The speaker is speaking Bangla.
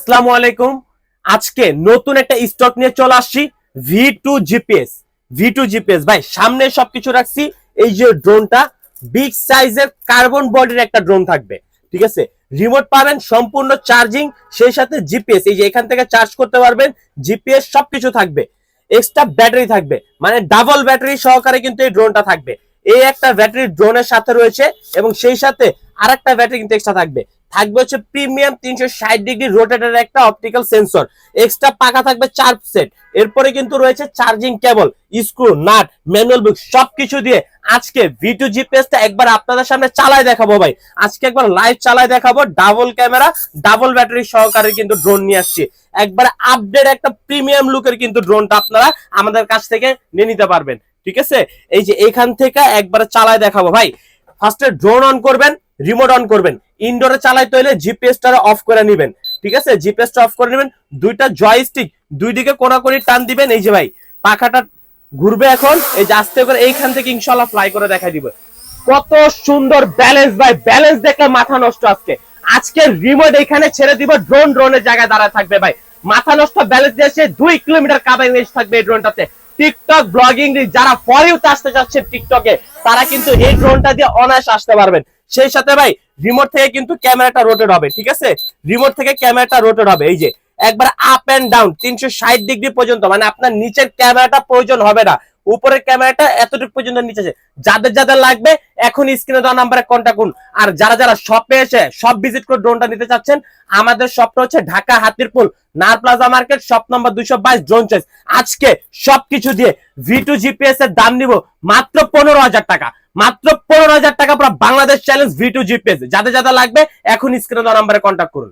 আসসালামু আলাইকুম। আজকে নতুন একটা স্টক নিয়ে চলে আসছি V two GPS V two GPS ভাই, সামনে সবকিছু রাখছি। এই যে ড্রোনটা বিগ সাইজের কার্বন বডির একটা ড্রোন থাকবে, ঠিক আছে? রিমোট পাবেন, সম্পূর্ণ চার্জিং সেই সাথে জিপিএস এই যে এখান থেকে চার্জ করতে পারবেন জিপিএস সবকিছু থাকবে। এক্সট্রা ব্যাটারি থাকবে মানে ডাবল ব্যাটারি সহকারে কিন্তু এই ড্রোনটা থাকবে। এই একটা ব্যাটারি ড্রোনের সাথে রয়েছে এবং সেই সাথে আর একটা ব্যাটারি কিন্তু এক্সট্রা থাকবে। থাকবে হচ্ছে প্রিমিয়াম তিনশো ষাট ডিগ্রি রোটেটের একটা অপটিক্যাল সেন্সর। এক্সট্রা পাকা থাকবে চার সেট। এরপরে কিন্তু রয়েছে charging cable, screw, nut, manual book, সবকিছু দিয়ে আজকে ভি টু জিপিএসটা একবার আপনাদের সামনে চালায় দেখাবো ভাই। আজকে একবার লাইভ চালায় দেখাবো ডাবল ক্যামেরা ডাবল ব্যাটারি সহকারে কিন্তু ড্রোন নিয়ে আসছি। একবার আপডেট একটা প্রিমিয়াম লুকের কিন্তু ড্রোনটা আপনারা আমাদের কাছ থেকে নিয়ে নিতে পারবেন। ঠিক আছে? এই যে এখান থেকে একবার চালায় দেখাবো ভাই। ফার্স্টে ড্রোন অন করবেন রিমোট অন করবেন। ইনডোরে চালাইতে হলে জিপিএসটা অফ করে নেবেন। ঠিক আছে? জিপিএসটা অফ করে নেবেন। দুইটা জয়স্টিক দুই দিকে কোনাকুনি টান দিবেন। এই যে ভাই, পাখাটা ঘুরবে এখন। এই যে আস্তে করে এইখান থেকে ইনশাল্লাহ ফ্লাই করে দেখাই দিব। কত সুন্দর ব্যালেন্স ভাই ব্যালেন্স দেখলে মাথা নষ্ট আজকে। আজকে রিমোট এখানে ছেড়ে দিব ড্রোন ড্রোনের জায়গায় দাঁড়ায় থাকবে ভাই। মাথা নষ্ট ব্যালেন্স দিয়েছে দুই কিলোমিটার কাভারিং রেঞ্জ থাকবে এই ড্রোনটাতে টিকটক ব্লগিং যারা ফরিউতে আসতে চাচ্ছে টিকটকে তারা কিন্তু এই ড্রোনটা দিয়ে অনায়াস আসতে পারবেন। সেই সাথে ভাই রিমোট থেকে কিন্তু ক্যামেরাটা রোটেট হবে, ঠিক আছে? রিমোট থেকে ক্যামেরাটা রোটেট হবে, এই যে। একবার আপ এন্ড ডাউন তিনশো ষাট ডিগ্রি পর্যন্ত মানে আপনার নিচের ক্যামেরাটা প্রয়োজন হবে না। উপরের ক্যামেরাটা এতটুকু পর্যন্ত নিচে আছে। যাদের যাদের লাগবে এখন স্ক্রিনে দেওয়া নাম্বারে কন্ট্যাক্ট করুন। আর যারা যারা শপে এসে সব ভিজিট করে ড্রোনটা নিতে চাচ্ছেন, আমাদের শপটা হচ্ছে ঢাকা হাতিরপুল, নার প্লাজা মার্কেট শপ নাম্বার দুইশো বাইশ ড্রোন চয়েস আজকে সবকিছু দিয়ে ভি টু জিপিএস এর দাম নিব মাত্র পনেরো হাজার টাকা। মাত্র পনেরো হাজার টাকা পুরো Bangladesh challenge V two GPS যাদের যাদের লাগবে এখন স্ক্রিনে দেওয়া নাম্বারে কন্ট্যাক্ট করুন।